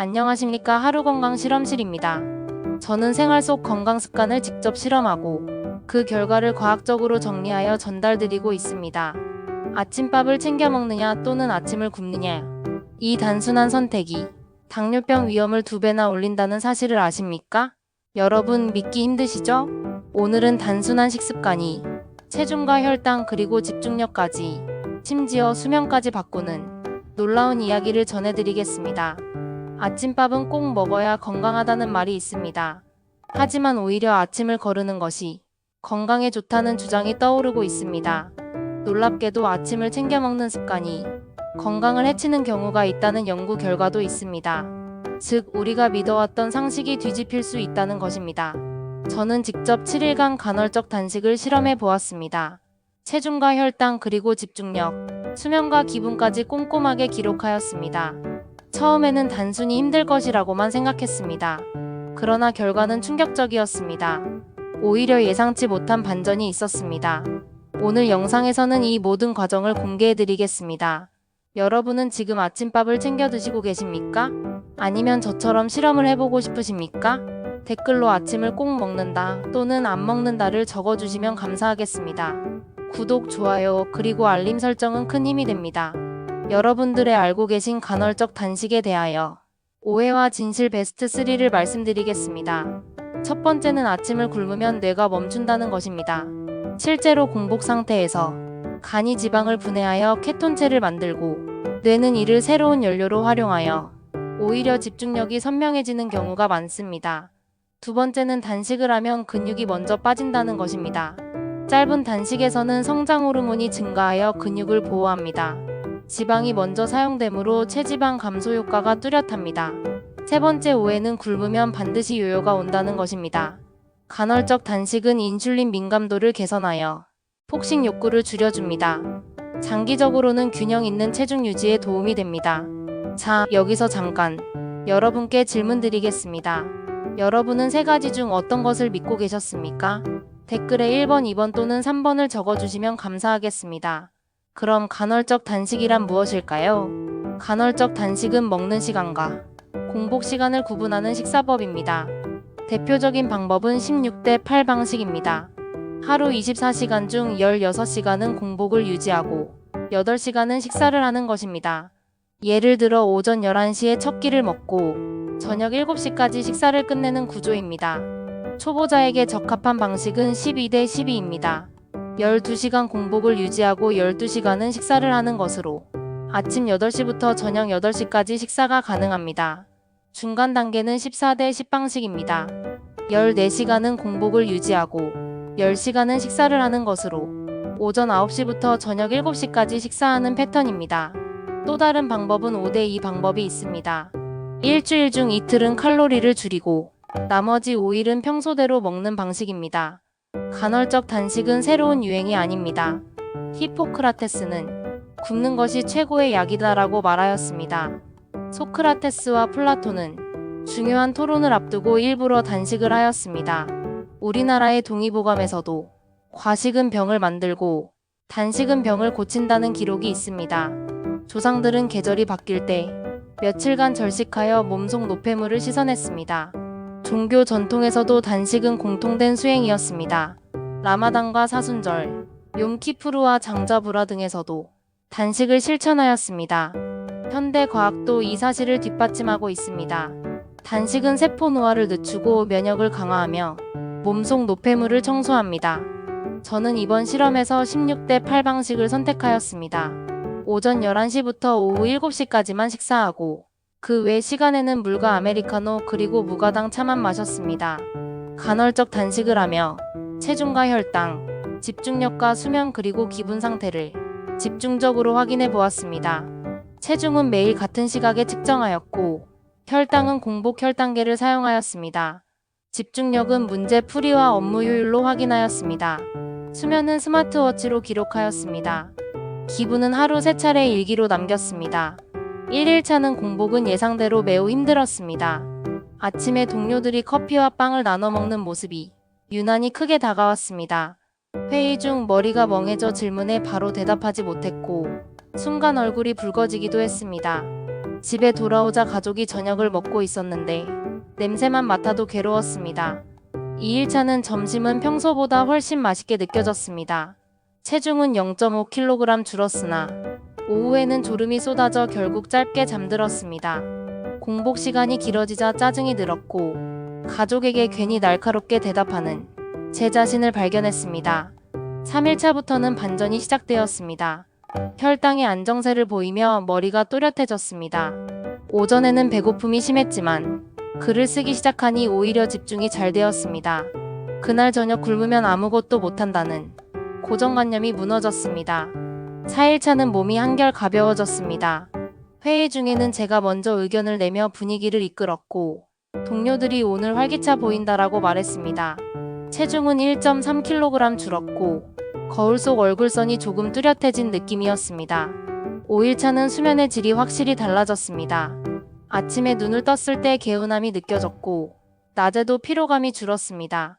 안녕하십니까 하루건강 실험실입니다. 저는 생활 속 건강 습관을 직접 실험하고 그 결과를 과학적으로 정리하여 전달드리고 있습니다. 아침밥을 챙겨 먹느냐 또는 아침을 굶느냐. 이 단순한 선택이 당뇨병 위험을 두 배나 올린다는 사실을 아십니까? 여러분 믿기 힘드시죠? 오늘은 단순한 식습관이 체중과 혈당 그리고 집중력까지 심지어 수면까지 바꾸는 놀라운 이야기를 전해드리겠습니다. 아침밥은 꼭 먹어야 건강하다는 말이 있습니다. 하지만 오히려 아침을 거르는 것이 건강에 좋다는 주장이 떠오르고 있습니다. 놀랍게도 아침을 챙겨 먹는 습관이 건강을 해치는 경우가 있다는 연구 결과도 있습니다. 즉, 우리가 믿어왔던 상식이 뒤집힐 수 있다는 것입니다. 저는 직접 7일간 간헐적 단식을 실험해 보았습니다. 체중과 혈당 그리고 집중력, 수면과 기분까지 꼼꼼하게 기록하였습니다. 처음에는 단순히 힘들 것이라고만 생각했습니다. 그러나 결과는 충격적이었습니다. 오히려 예상치 못한 반전이 있었습니다. 오늘 영상에서는 이 모든 과정을 공개해 드리겠습니다. 여러분은 지금 아침밥을 챙겨 드시고 계십니까? 아니면 저처럼 실험을 해보고 싶으십니까? 댓글로 아침을 꼭 먹는다 또는 안 먹는다를 적어주시면 감사하겠습니다. 구독, 좋아요, 그리고 알림 설정은 큰 힘이 됩니다. 여러분들의 알고 계신 간헐적 단식에 대하여 오해와 진실 베스트 3를 말씀드리겠습니다. 첫 번째는 아침을 굶으면 뇌가 멈춘다는 것입니다. 실제로 공복 상태에서 간이 지방을 분해하여 케톤체를 만들고 뇌는 이를 새로운 연료로 활용하여 오히려 집중력이 선명해지는 경우가 많습니다. 두 번째는 단식을 하면 근육이 먼저 빠진다는 것입니다. 짧은 단식에서는 성장 호르몬이 증가하여 근육을 보호합니다. 지방이 먼저 사용되므로 체지방 감소 효과가 뚜렷합니다. 세 번째 오해는 굶으면 반드시 요요가 온다는 것입니다. 간헐적 단식은 인슐린 민감도를 개선하여 폭식 욕구를 줄여줍니다. 장기적으로는 균형 있는 체중 유지에 도움이 됩니다. 자, 여기서 잠깐 여러분께 질문 드리겠습니다. 여러분은 세 가지 중 어떤 것을 믿고 계셨습니까? 댓글에 1번, 2번 또는 3번을 적어주시면 감사하겠습니다. 그럼 간헐적 단식이란 무엇일까요? 간헐적 단식은 먹는 시간과 공복 시간을 구분하는 식사법입니다. 대표적인 방법은 16대 8 방식입니다. 하루 24시간 중 16시간은 공복을 유지하고 8시간은 식사를 하는 것입니다. 예를 들어 오전 11시에 첫 끼를 먹고 저녁 7시까지 식사를 끝내는 구조입니다. 초보자에게 적합한 방식은 12대 12입니다. 12시간 공복을 유지하고 12시간은 식사를 하는 것으로 아침 8시부터 저녁 8시까지 식사가 가능합니다. 중간 단계는 14대 10 방식입니다. 14시간은 공복을 유지하고 10시간은 식사를 하는 것으로 오전 9시부터 저녁 7시까지 식사하는 패턴입니다. 또 다른 방법은 5대 2 방법이 있습니다. 일주일 중 이틀은 칼로리를 줄이고 나머지 5일은 평소대로 먹는 방식입니다. 간헐적 단식은 새로운 유행이 아닙니다. 히포크라테스는 굶는 것이 최고의 약이다라고 말하였습니다. 소크라테스와 플라톤은 중요한 토론을 앞두고 일부러 단식을 하였습니다. 우리나라의 동의보감에서도 과식은 병을 만들고 단식은 병을 고친다는 기록이 있습니다. 조상들은 계절이 바뀔 때 며칠간 절식하여 몸속 노폐물을 씻어냈습니다. 종교 전통에서도 단식은 공통된 수행이었습니다. 라마단과 사순절, 욤키푸르와 장자부라 등에서도 단식을 실천하였습니다. 현대 과학도 이 사실을 뒷받침하고 있습니다. 단식은 세포 노화를 늦추고 면역을 강화하며 몸속 노폐물을 청소합니다. 저는 이번 실험에서 16대 8 방식을 선택하였습니다. 오전 11시부터 오후 7시까지만 식사하고 그 외 시간에는 물과 아메리카노 그리고 무가당 차만 마셨습니다. 간헐적 단식을 하며 체중과 혈당, 집중력과 수면 그리고 기분 상태를 집중적으로 확인해 보았습니다. 체중은 매일 같은 시각에 측정하였고 혈당은 공복 혈당계를 사용하였습니다. 집중력은 문제 풀이와 업무 효율로 확인하였습니다. 수면은 스마트워치로 기록하였습니다. 기분은 하루 세 차례 일기로 남겼습니다. 1일차는 공복은 예상대로 매우 힘들었습니다. 아침에 동료들이 커피와 빵을 나눠 먹는 모습이 유난히 크게 다가왔습니다. 회의 중 머리가 멍해져 질문에 바로 대답하지 못했고 순간 얼굴이 붉어지기도 했습니다. 집에 돌아오자 가족이 저녁을 먹고 있었는데 냄새만 맡아도 괴로웠습니다. 2일차는 점심은 평소보다 훨씬 맛있게 느껴졌습니다. 체중은 0.5kg 줄었으나 오후에는 졸음이 쏟아져 결국 짧게 잠들었습니다. 공복 시간이 길어지자 짜증이 늘었고 가족에게 괜히 날카롭게 대답하는 제 자신을 발견했습니다. 3일차부터는 반전이 시작되었습니다. 혈당의 안정세를 보이며 머리가 또렷해졌습니다. 오전에는 배고픔이 심했지만 글을 쓰기 시작하니 오히려 집중이 잘 되었습니다. 그날 저녁 굶으면 아무것도 못한다는 고정관념이 무너졌습니다. 4일차는 몸이 한결 가벼워졌습니다. 회의 중에는 제가 먼저 의견을 내며 분위기를 이끌었고 동료들이 오늘 활기차 보인다라고 말했습니다. 체중은 1.3kg 줄었고 거울 속 얼굴선이 조금 뚜렷해진 느낌이었습니다. 5일차는 수면의 질이 확실히 달라졌습니다. 아침에 눈을 떴을 때 개운함이 느껴졌고 낮에도 피로감이 줄었습니다.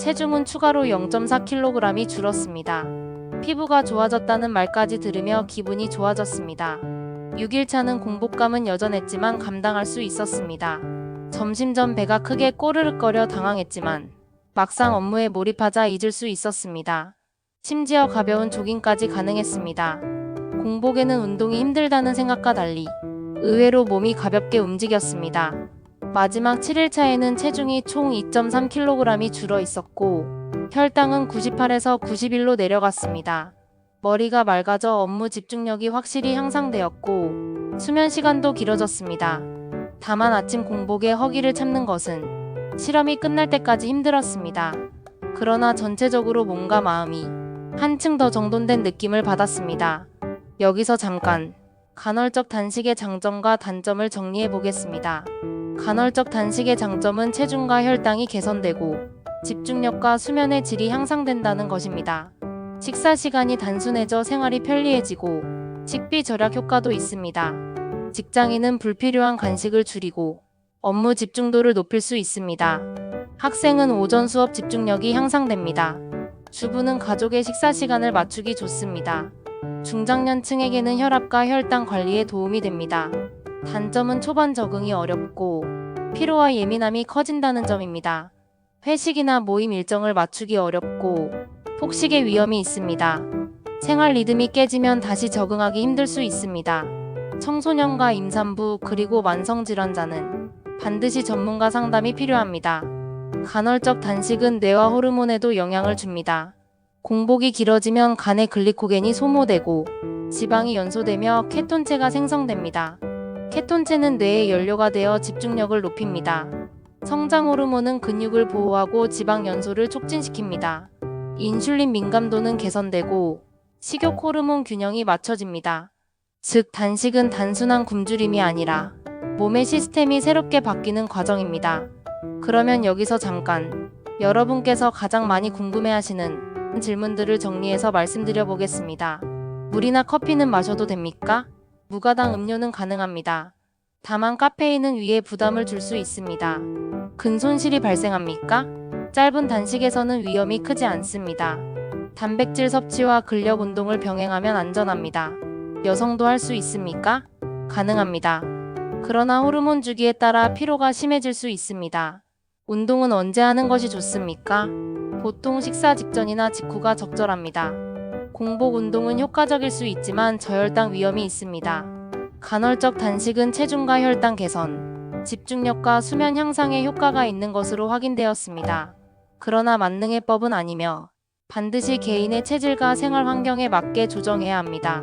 체중은 추가로 0.4kg이 줄었습니다. 피부가 좋아졌다는 말까지 들으며 기분이 좋아졌습니다. 6일차는 공복감은 여전했지만 감당할 수 있었습니다. 점심 전 배가 크게 꼬르륵거려 당황했지만 막상 업무에 몰입하자 잊을 수 있었습니다. 심지어 가벼운 조깅까지 가능했습니다. 공복에는 운동이 힘들다는 생각과 달리 의외로 몸이 가볍게 움직였습니다. 마지막 7일차에는 체중이 총 2.3kg이 줄어 있었고 혈당은 98에서 91로 내려갔습니다. 머리가 맑아져 업무 집중력이 확실히 향상되었고 수면 시간도 길어졌습니다. 다만 아침 공복에 허기를 참는 것은 실험이 끝날 때까지 힘들었습니다. 그러나 전체적으로 몸과 마음이 한층 더 정돈된 느낌을 받았습니다. 여기서 잠깐 간헐적 단식의 장점과 단점을 정리해 보겠습니다. 간헐적 단식의 장점은 체중과 혈당이 개선되고 집중력과 수면의 질이 향상된다는 것입니다. 식사 시간이 단순해져 생활이 편리해지고 식비 절약 효과도 있습니다. 직장인은 불필요한 간식을 줄이고 업무 집중도를 높일 수 있습니다. 학생은 오전 수업 집중력이 향상됩니다. 주부는 가족의 식사 시간을 맞추기 좋습니다. 중장년층에게는 혈압과 혈당 관리에 도움이 됩니다. 단점은 초반 적응이 어렵고 피로와 예민함이 커진다는 점입니다. 회식이나 모임 일정을 맞추기 어렵고 폭식의 위험이 있습니다. 생활 리듬이 깨지면 다시 적응하기 힘들 수 있습니다. 청소년과 임산부 그리고 만성 질환자는 반드시 전문가 상담이 필요합니다. 간헐적 단식은 뇌와 호르몬에도 영향을 줍니다. 공복이 길어지면 간의 글리코겐이 소모되고 지방이 연소되며 케톤체가 생성됩니다. 케톤체는 뇌의 연료가 되어 집중력을 높입니다. 성장 호르몬은 근육을 보호하고 지방 연소를 촉진시킵니다. 인슐린 민감도는 개선되고 식욕 호르몬 균형이 맞춰집니다. 즉 단식은 단순한 굶주림이 아니라 몸의 시스템이 새롭게 바뀌는 과정입니다. 그러면 여기서 잠깐 여러분께서 가장 많이 궁금해하시는 질문들을 정리해서 말씀드려 보겠습니다. 물이나 커피는 마셔도 됩니까? 무가당 음료는 가능합니다. 다만 카페인은 위에 부담을 줄 수 있습니다. 근 손실이 발생합니까? 짧은 단식에서는 위험이 크지 않습니다. 단백질 섭취와 근력 운동을 병행하면 안전합니다. 여성도 할 수 있습니까? 가능합니다. 그러나 호르몬 주기에 따라 피로가 심해질 수 있습니다. 운동은 언제 하는 것이 좋습니까? 보통 식사 직전이나 직후가 적절합니다. 공복 운동은 효과적일 수 있지만 저혈당 위험이 있습니다. 간헐적 단식은 체중과 혈당 개선, 집중력과 수면 향상에 효과가 있는 것으로 확인되었습니다. 그러나 만능의 법은 아니며 반드시 개인의 체질과 생활 환경에 맞게 조정해야 합니다.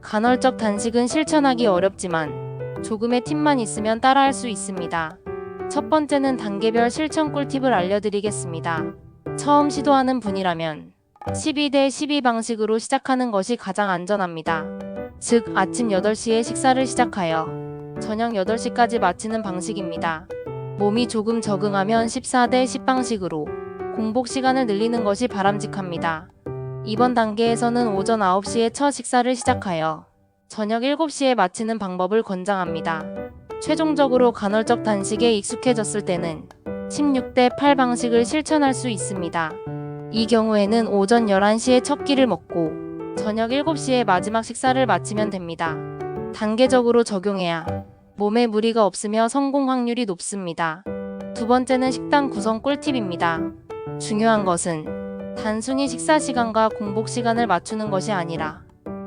간헐적 단식은 실천하기 어렵지만 조금의 팁만 있으면 따라할 수 있습니다. 첫 번째는 단계별 실천 꿀팁을 알려드리겠습니다. 처음 시도하는 분이라면 12대 12 방식으로 시작하는 것이 가장 안전합니다. 즉, 아침 8시에 식사를 시작하여 저녁 8시까지 마치는 방식입니다. 몸이 조금 적응하면 14대 10 방식으로 공복 시간을 늘리는 것이 바람직합니다. 이번 단계에서는 오전 9시에 첫 식사를 시작하여 저녁 7시에 마치는 방법을 권장합니다. 최종적으로 간헐적 단식에 익숙해졌을 때는 16대 8 방식을 실천할 수 있습니다. 이 경우에는 오전 11시에 첫 끼를 먹고 저녁 7시에 마지막 식사를 마치면 됩니다. 단계적으로 적용해야 몸에 무리가 없으며 성공 확률이 높습니다. 두 번째는 식단 구성 꿀팁입니다. 중요한 것은 단순히 식사 시간과 공복 시간을 맞추는 것이 아니라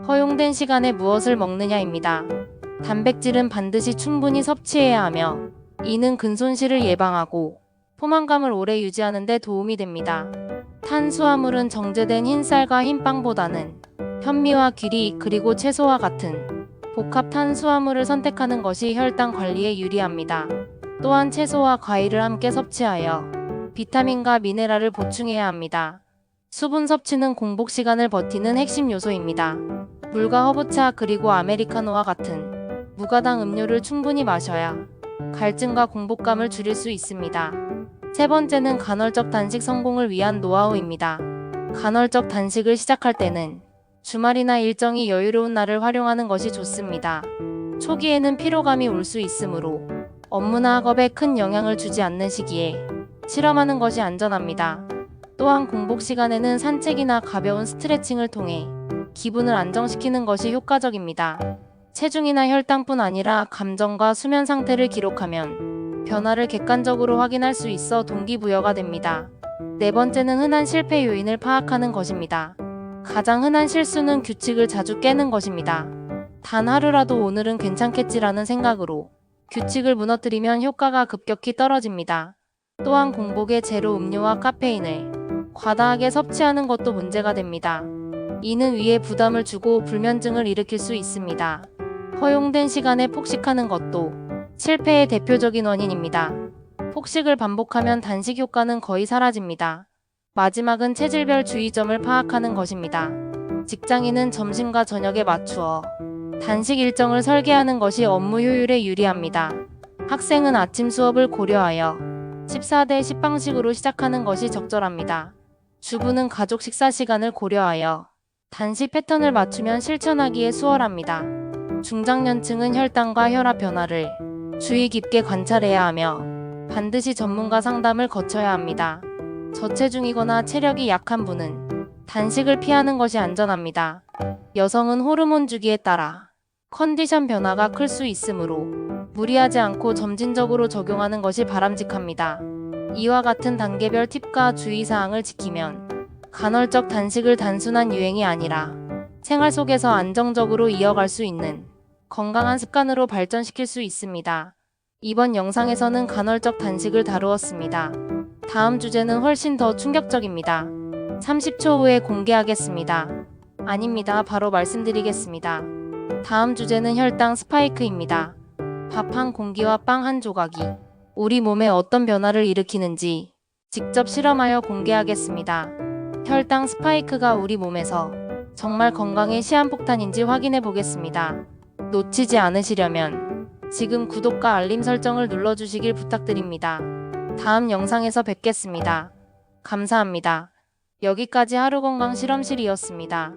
허용된 시간에 무엇을 먹느냐입니다. 단백질은 반드시 충분히 섭취해야 하며 이는 근손실을 예방하고 포만감을 오래 유지하는 데 도움이 됩니다. 탄수화물은 정제된 흰쌀과 흰빵보다는 현미와 귀리 그리고 채소와 같은 복합 탄수화물을 선택하는 것이 혈당 관리에 유리합니다. 또한 채소와 과일을 함께 섭취하여 비타민과 미네랄을 보충해야 합니다. 수분 섭취는 공복 시간을 버티는 핵심 요소입니다. 물과 허브차 그리고 아메리카노와 같은 무가당 음료를 충분히 마셔야 갈증과 공복감을 줄일 수 있습니다. 세 번째는 간헐적 단식 성공을 위한 노하우입니다. 간헐적 단식을 시작할 때는 주말이나 일정이 여유로운 날을 활용하는 것이 좋습니다. 초기에는 피로감이 올 수 있으므로 업무나 학업에 큰 영향을 주지 않는 시기에 실험하는 것이 안전합니다. 또한 공복 시간에는 산책이나 가벼운 스트레칭을 통해 기분을 안정시키는 것이 효과적입니다. 체중이나 혈당뿐 아니라 감정과 수면 상태를 기록하면 변화를 객관적으로 확인할 수 있어 동기부여가 됩니다. 네 번째는 흔한 실패 요인을 파악하는 것입니다. 가장 흔한 실수는 규칙을 자주 깨는 것입니다. 단 하루라도 오늘은 괜찮겠지라는 생각으로 규칙을 무너뜨리면 효과가 급격히 떨어집니다. 또한 공복에 제로 음료와 카페인을 과다하게 섭취하는 것도 문제가 됩니다. 이는 위에 부담을 주고 불면증을 일으킬 수 있습니다. 허용된 시간에 폭식하는 것도 실패의 대표적인 원인입니다. 폭식을 반복하면 단식 효과는 거의 사라집니다. 마지막은 체질별 주의점을 파악하는 것입니다. 직장인은 점심과 저녁에 맞추어 단식 일정을 설계하는 것이 업무 효율에 유리합니다. 학생은 아침 수업을 고려하여 14대 10 방식으로 시작하는 것이 적절합니다. 주부는 가족 식사 시간을 고려하여 단식 패턴을 맞추면 실천하기에 수월합니다. 중장년층은 혈당과 혈압 변화를 주의 깊게 관찰해야 하며 반드시 전문가 상담을 거쳐야 합니다. 저체중이거나 체력이 약한 분은 단식을 피하는 것이 안전합니다. 여성은 호르몬 주기에 따라 컨디션 변화가 클 수 있으므로 무리하지 않고 점진적으로 적용하는 것이 바람직합니다. 이와 같은 단계별 팁과 주의사항을 지키면 간헐적 단식을 단순한 유행이 아니라 생활 속에서 안정적으로 이어갈 수 있는 건강한 습관으로 발전시킬 수 있습니다. 이번 영상에서는 간헐적 단식을 다루었습니다. 다음 주제는 훨씬 더 충격적입니다. 30초 후에 공개하겠습니다. 아닙니다. 바로 말씀드리겠습니다. 다음 주제는 혈당 스파이크입니다. 밥 한 공기와 빵 한 조각이 우리 몸에 어떤 변화를 일으키는지 직접 실험하여 공개하겠습니다. 혈당 스파이크가 우리 몸에서 정말 건강에 시한폭탄인지 확인해 보겠습니다. 놓치지 않으시려면 지금 구독과 알림 설정을 눌러주시길 부탁드립니다. 다음 영상에서 뵙겠습니다. 감사합니다. 여기까지 하루건강 실험실이었습니다.